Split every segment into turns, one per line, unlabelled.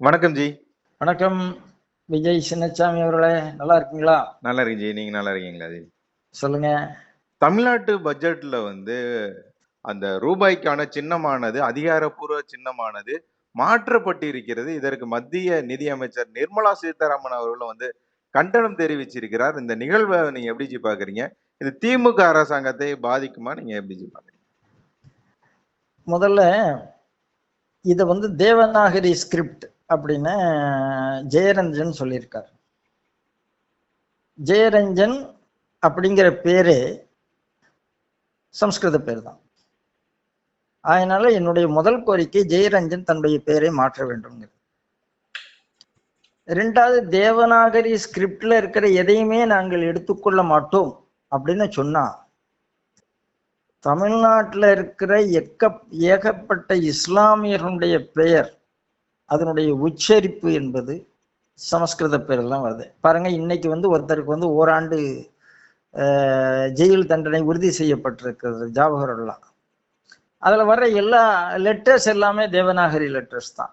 வணக்கம் ஜி.
வணக்கம். விஜய் சின்னசாமி அவர்களே நல்லா இருக்கீங்களா?
நல்லா இருக்கேன் ஜி. நீங்க நல்லா இருக்கீங்களா ஜி?
சொல்லுங்க.
தமிழ்நாட்டு பட்ஜெட்ல வந்து அந்த ரூபாய்க்கான சின்னமானது அதிகாரப்பூர்வ சின்னமானது மாற்றப்பட்டிருக்கிறது. இதற்கு மத்திய நிதியமைச்சர் நிர்மலா சீதாராமன் அவர்களும் வந்து கண்டனம் தெரிவிச்சிருக்கிறார். இந்த நிகழ்வை நீங்க எப்படி ஜி பாக்குறீங்க? இது திமுக அரசாங்கத்தை பாதிக்குமா? நீங்க எப்படி ஜி பாக்குறீங்க?
முதல்ல இதை வந்து தேவநாகரி ஸ்கிரிப்ட் அப்படின்னு ஜெயரஞ்சன் சொல்லியிருக்கார். ஜெயரஞ்சன் அப்படிங்கிற பேரு சம்ஸ்கிருத பேர் தான் அதனால என்னுடைய முதல் கோரிக்கை ஜெயரஞ்சன் தன்னுடைய பேரை மாற்ற வேண்டும்ங்கிறது. ரெண்டாவது தேவநாகரி ஸ்கிரிப்ட்ல இருக்கிற எதையுமே நாங்கள் எடுத்துக்கொள்ள மாட்டோம் அப்படின்னு சொன்னா தமிழ்நாட்டில் இருக்கிற எக்க ஏகப்பட்ட இஸ்லாமியர்களுடைய பெயர் அதனுடைய உச்சரிப்பு என்பது சமஸ்கிருத பேரெல்லாம் வருது. பாருங்க இன்னைக்கு வந்து ஒருத்தருக்கு வந்து ஓராண்டு ஜெயில் தண்டனை உறுதி செய்யப்பட்டிருக்கிறது ஜாவஹர்லாம் அதுல வர்ற எல்லா லெட்டர்ஸ் எல்லாமே தேவநாகரி லெட்டர்ஸ் தான்.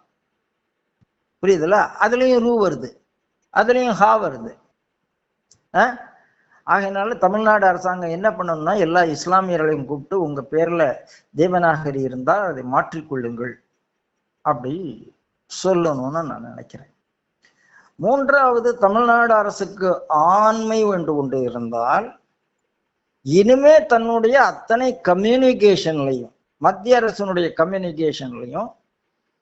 புரியுதுல்ல அதுலயும் ரூ வருது. அதுலயும் ஹா வருது. ஆ ஆகையினால தமிழ்நாடு அரசாங்கம் என்ன பண்ணணும்னா எல்லா இஸ்லாமியர்களையும் கூப்பிட்டு உங்க பேர்ல தேவநாகரி இருந்தால் அதை மாற்றிக்கொள்ளுங்கள். அப்படி சொல்லணும்னு நான் நினைக்கிறேன். மூன்றாவது தமிழ்நாடு அரசுக்கு ஆண்மை வேண்டு கொண்டு இருந்தால் இனிமே தன்னுடைய அத்தனை கம்யூனிகேஷன்லையும் மத்திய அரசினுடைய கம்யூனிகேஷன்லையும்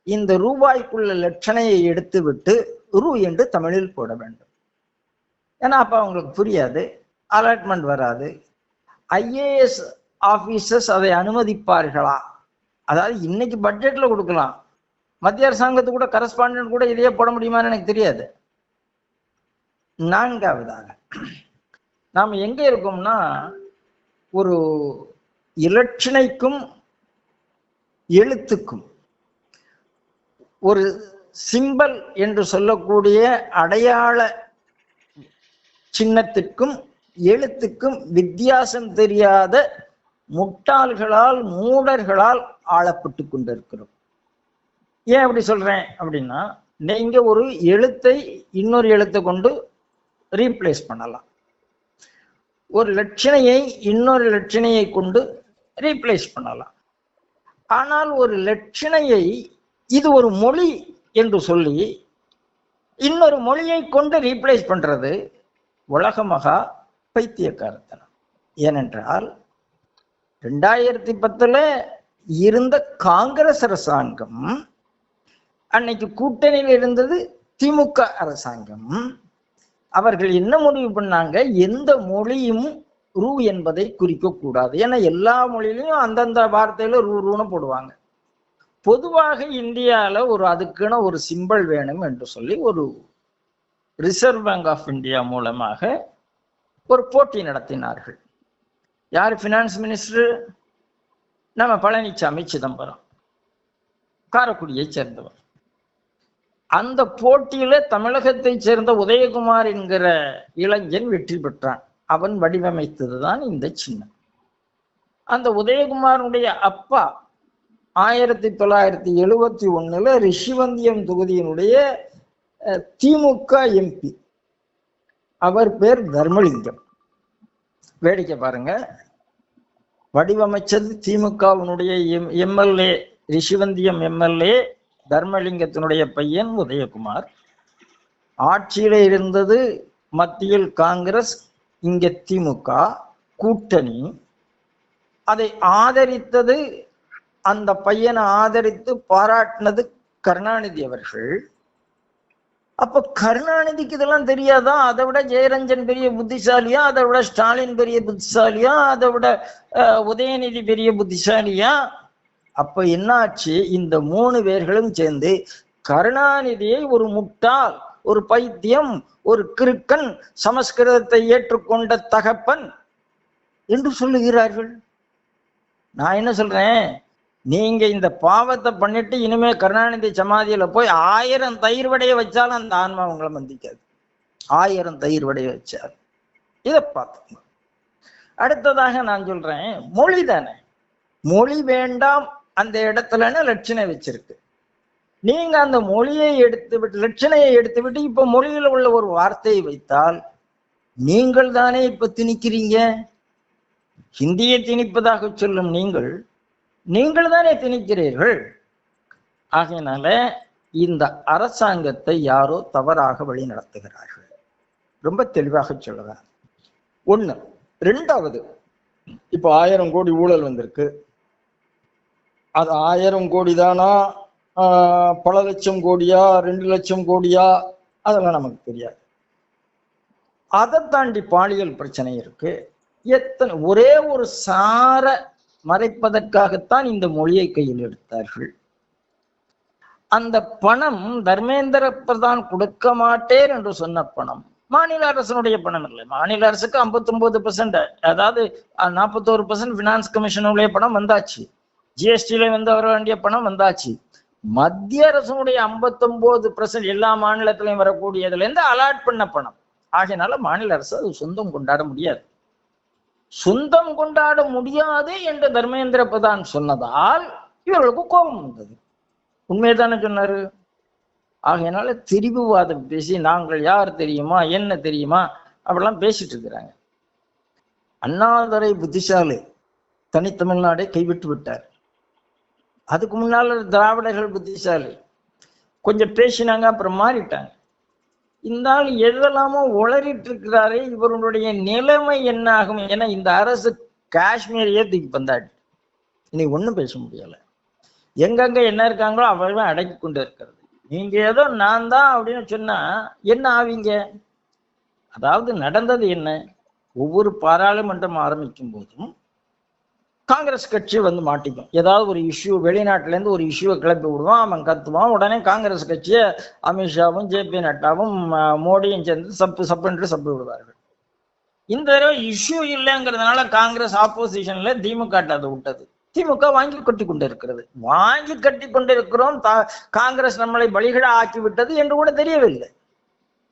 இந்த ரூபாய்க்குள்ள லட்சணையை எடுத்து விட்டு ரூ என்று தமிழில் போட வேண்டும். ஏன்னா அப்போ அவங்களுக்கு புரியாது அலாட்மெண்ட் வராது. ஐஏஎஸ் ஆஃபீஸர்ஸ் அதை அனுமதிப்பார்களா? அதாவது இன்னைக்கு பட்ஜெட்ல கொடுக்கலாம். மத்திய அரசாங்கத்து கூட கரஸ்பாண்டன்ட் கூட இதையே போட முடியுமான்னு எனக்கு தெரியாது. நான்காவதாக நாம் எங்க இருக்கோம்னா ஒரு இலட்சணைக்கும் எழுத்துக்கும் ஒரு சிம்பல் என்று சொல்லக்கூடிய அடையாள சின்னத்திற்கும் எழுத்துக்கும் வித்தியாசம் தெரியாத முட்டாள்களால் மூடர்களால் ஆளப்பட்டு கொண்டிருக்கிறோம். ஏன் அப்படி சொல்றேன் அப்படின்னா நீங்க ஒரு எழுத்தை இன்னொரு எழுத்தை கொண்டு ரீப்ளேஸ் பண்ணலாம். ஒரு லட்சணையை இன்னொரு லட்சணையை கொண்டு ரீப்ளேஸ் பண்ணலாம். ஆனால் ஒரு லட்சணையை இது ஒரு மொழி என்று சொல்லி இன்னொரு மொழியை கொண்டு ரீப்ளேஸ் பண்றது உலக மகா பைத்தியக்காரத்தனம். ஏனென்றால் ரெண்டாயிரத்தி பத்துல இருந்த காங்கிரஸ் அரசாங்கம் அன்னைக்கு கூட்டணியில் இருந்தது திமுக அரசாங்கம். அவர்கள் என்ன முடிவு பண்ணாங்க? எந்த மொழியும் ரூ என்பதை குறிக்க கூடாது. ஏன்னா எல்லா மொழியிலையும் அந்தந்த வார்த்தையில ரூ ரூன்னு போடுவாங்க. பொதுவாக இந்தியாவில் ஒரு அதுக்குன்னு ஒரு சிம்பல் வேணும் என்று சொல்லி ஒரு ரிசர்வ் பேங்க் ஆஃப் இந்தியா மூலமாக ஒரு போட்டி நடத்தினார்கள். யார்? ஃபினான்ஸ் மினிஸ்டர் நம்ம பழனிசாமி சிதம்பரம். காரைக்குடியை சேர்ந்தவர். அந்த போட்டியில தமிழகத்தை சேர்ந்த உதயகுமார் என்கிற இளைஞன் வெற்றி பெற்றான். அவன் வடிவமைத்ததுதான் இந்த சின்னம். அந்த உதயகுமாரனுடைய அப்பா ஆயிரத்தி தொள்ளாயிரத்தி எழுபத்தி ஒண்ணுல ரிஷிவந்தியம் தொகுதியினுடைய திமுக எம்பி. அவர் பேர் தர்மலிங்கம். வேடிக்கை பாருங்க. வடிவமைச்சது திமுகவினுடைய எம் எம்எல்ஏ ரிஷிவந்தியம் எம்எல்ஏ தர்மலிங்கத்தினுடைய பையன் உதயகுமார். ஆட்சியில இருந்தது மத்தியில் காங்கிரஸ் இங்க திமுக கூட்டணி. அதை ஆதரித்தது அந்த பையனை ஆதரித்து பாராட்டினது கருணாநிதி அவர்கள். அப்ப கருணாநிதிக்கு இதெல்லாம் தெரியாதா? அதை விட ஜெயரஞ்சன் பெரிய புத்திசாலியா? அதை விட ஸ்டாலின் பெரிய புத்திசாலியா? அதை விட உதயநிதி பெரிய புத்திசாலியா? அப்ப என்னாச்சு? இந்த மூணு பேர்களும் சேர்ந்து கருணாநிதியை ஒரு முட்டாள் ஒரு பைத்தியம் ஒரு கிருக்கன் சமஸ்கிருதத்தை ஏற்றுக்கொண்ட தகப்பன் என்று சொல்லுகிறார்கள். நான் என்ன சொல்றேன்? நீங்க இந்த பாவத்தை பண்ணிட்டு இனிமே கருணாநிதி சமாதியில போய் ஆயிரம் தயிர் வடைய வச்சாலும் அந்த ஆன்மா உங்களை மந்திக்காது ஆயிரம் தயிர் வடைய வச்சால் இதை பார்த்துங்க அடுத்ததாக நான் சொல்றேன் மொழி தானே. மொழி வேண்டாம் அந்த இடத்துலன்னு லட்சணை வச்சிருக்கு. நீங்க அந்த மொழியை எடுத்து விட்டு லட்சணையை எடுத்து விட்டு இப்ப மொழியில் உள்ள ஒரு வார்த்தையை வைத்தால் நீங்கள் தானே இப்ப திணிக்கிறீங்க? ஹிந்தியை திணிப்பதாக சொல்லும் நீங்கள் நீங்கள் தானே திணிக்கிறீர்கள்? ஆகையினால இந்த அரசாங்கத்தை யாரோ தவறாக வழி நடத்துகிறார்கள். ரொம்ப தெளிவாக சொல்லுவேன் ஒண்ணு. ரெண்டாவது இப்போ ஆயிரம் கோடி ஊழல் வந்திருக்கு. அது ஆயிரம் கோடி தானா ஆஹ், பல லட்சம் கோடியா? ரெண்டு லட்சம் கோடியா? அதெல்லாம் நமக்கு தெரியாது. அதை தாண்டி பாலியல் பிரச்சனை இருக்கு. எத்தனை ஒரே ஒரு சார மறைப்பதற்காகத்தான் இந்த மொழியை கையில் எடுத்தார்கள். அந்த பணம் தர்மேந்திர பிரதான் கொடுக்க மாட்டேன் என்று சொன்ன பணம் மாநில அரசனுடைய பணம் இல்லை. மாநில அரசுக்கு 59% பெர்சென்ட் அதாவது நாற்பத்தோரு பெர்சென்ட் பினான்ஸ் கமிஷனுடைய பணம் வந்தாச்சு. ஜிஎஸ்டியில வந்து வர வேண்டிய பணம் வந்தாச்சு. மத்திய அரசனுடைய ஐம்பத்தொன்பது பர்சன்ட் எல்லா மாநிலத்திலையும் வரக்கூடியதுல இருந்து அலாட் பண்ண பணம். ஆகையினால மாநில அரசு அது சொந்தம் கொண்டாட முடியாது. சொந்தம் கொண்டாட முடியாது என்று தர்மேந்திர பிரதான் சொன்னதால் இவர்களுக்கு கோபம் வந்தது. உண்மையதானே சொன்னாரு? ஆகையினால திரிபுவாதம் பேசி நாங்கள் யார் தெரியுமா என்ன தெரியுமா அப்படிலாம் பேசிட்டு இருக்கிறாங்க. அண்ணாதுரை புத்திசாலி தனித்தமிழ்நாடை கைவிட்டு விட்டார். அதுக்கு முன்னால திராவிடர்கள் புத்திசாலி. கொஞ்சம் பேசினாங்க அப்புறம் மாறிட்டாங்க. இந்த ஆள் எதெல்லாமோ உளறிட்டு இருக்கிறாரே இவருடைய நிலைமை என்ன ஆகும் ஏன்னா இந்த அரசு காஷ்மீரையே தூக்கி பந்தாடி. இன்னைக்கு ஒன்றும் பேச முடியல. எங்கெங்க என்ன இருக்காங்களோ அவர்கள் அடக்கி கொண்டு இருக்கிறது. நீங்க ஏதோ நான் தான் அப்படின்னு சொன்னா என்ன ஆவீங்க? அதாவது நடந்தது என்ன? ஒவ்வொரு பாராளுமன்றம் ஆரம்பிக்கும் போதும் காங்கிரஸ் கட்சி வந்து மாட்டிக்கும். ஏதாவது ஒரு இஷ்யூ வெளிநாட்டிலேருந்து ஒரு இஷ்யூவை கிளப்பி விடுவான் அவன் கத்துவான். உடனே காங்கிரஸ் கட்சியை அமித்ஷாவும் ஜே பி நட்டாவும் மோடியும் சேர்ந்து சப்பு சப்புன்று சப்பு விடுவார்கள். இந்த தடவை இஷ்யூ இல்லைங்கிறதுனால காங்கிரஸ் ஆப்போசிஷன்ல திமுக அதை விட்டது. திமுக வாங்கி கட்டி கொண்டு இருக்கிறது வாங்கி கட்டி கொண்டு இருக்கிறோம் தா- காங்கிரஸ் நம்மளை பலிகடா ஆக்கி விட்டது என்று கூட தெரியவில்லை.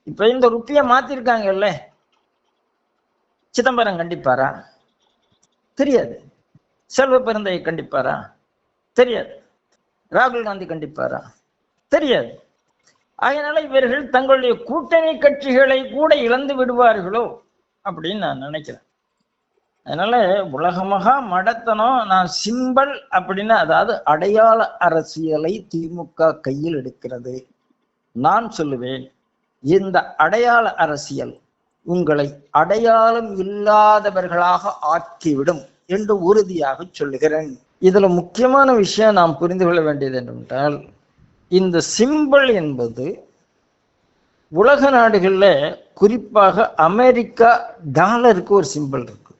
இப்ப இந்த ருப்பியை மாத்திருக்காங்கல்ல. சிதம்பரம் கண்டிப்பாரா? தெரியாது. செல்வ பெருந்தையை கண்டிப்பாரா? தெரியாது. ராகுல் காந்தி கண்டிப்பாரா? தெரியாது. அதனால இவர்கள் தங்களுடைய கூட்டணி கட்சிகளை கூட இழந்து விடுவார்களோ அப்படின்னு நான் நினைக்கிறேன். அதனால உலகமாக மடத்தனம் நான் சிம்பல் அப்படின்னு அதாவது அடையாள அரசியலை திமுக கையில் எடுக்கிறது. நான் சொல்லுவேன் இந்த அடையாள அரசியல் உங்களை அடையாளம் இல்லாதவர்களாக ஆக்கிவிடும். என்று உறுதியாக சொல்லுகிறேன். இதுல முக்கியமான விஷயம் நாம் புரிந்து கொள்ள வேண்டியது என்னவென்றால் இந்த சிம்பல் என்பது உலக நாடுகளில் குறிப்பாக அமெரிக்கா டாலருக்கு ஒரு சிம்பல் இருக்கு.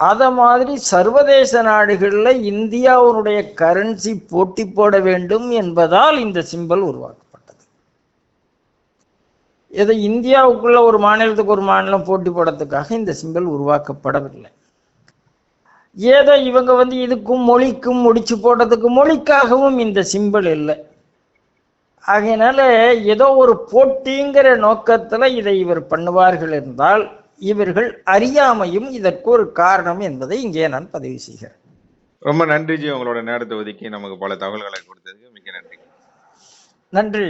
அதை மாதிரி சர்வதேச நாடுகளில் இந்தியாவுடைய கரன்சி போட்டி போட வேண்டும் என்பதால் இந்த சிம்பல் உருவாக்கப்பட்டது. இதை இந்தியாவுக்குள்ள ஒரு மாநிலத்துக்கு ஒரு மாநிலம் போட்டி போடுறதுக்காக இந்த சிம்பல் உருவாக்கப்படவில்லை. ஏதோ இவங்க வந்து இதுக்கும் மொழிக்கும் முடிச்சு போடுறதுக்கு மொழிக்காகவும் இந்த சிம்பல் இல்லை. ஆகையினால ஏதோ ஒரு போட்டிங்கிற நோக்கத்துல இதை இவர் பண்ணுவார்கள் என்றால் இவர்கள் அறியாமையும் இதற்கு ஒரு காரணம் என்பதை இங்கே நான் பதிவு செய்கிறேன்.
ரொம்ப நன்றி ஜி. உங்களோட நேரத்தை ஒதுக்கி நமக்கு பல தகவல்களை கொடுத்ததுக்கு மிக்க நன்றி.
நன்றி